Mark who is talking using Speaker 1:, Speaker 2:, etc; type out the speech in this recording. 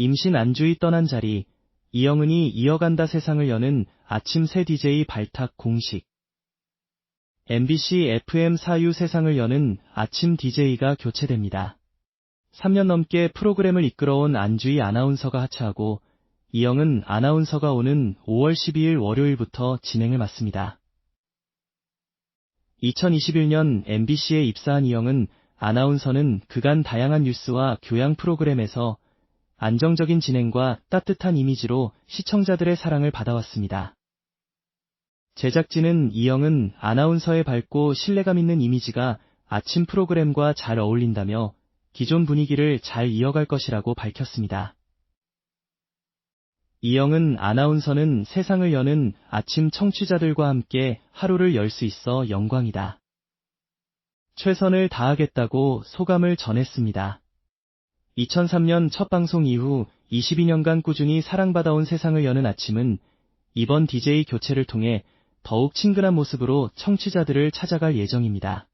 Speaker 1: 임신 안주희 떠난 자리, 이영은이 이어간다 세상을 여는 아침 새 DJ 발탁 공식. MBC FM 사유 세상을 여는 아침 DJ가 교체됩니다. 3년 넘게 프로그램을 이끌어온 안주희 아나운서가 하차하고 이영은 아나운서가 오는 5월 12일 월요일부터 진행을 맡습니다. 2021년 MBC에 입사한 이영은 아나운서는 그간 다양한 뉴스와 교양 프로그램에서 안정적인 진행과 따뜻한 이미지로 시청자들의 사랑을 받아왔습니다. 제작진은 이영은 아나운서의 밝고 신뢰감 있는 이미지가 아침 프로그램과 잘 어울린다며 기존 분위기를 잘 이어갈 것이라고 밝혔습니다. 이영은 아나운서는 세상을 여는 아침 청취자들과 함께 하루를 열 수 있어 영광이다. 최선을 다하겠다고 소감을 전했습니다. 2003년 첫 방송 이후 22년간 꾸준히 사랑받아온 세상을 여는 아침은 이번 DJ 교체를 통해 더욱 친근한 모습으로 청취자들을 찾아갈 예정입니다.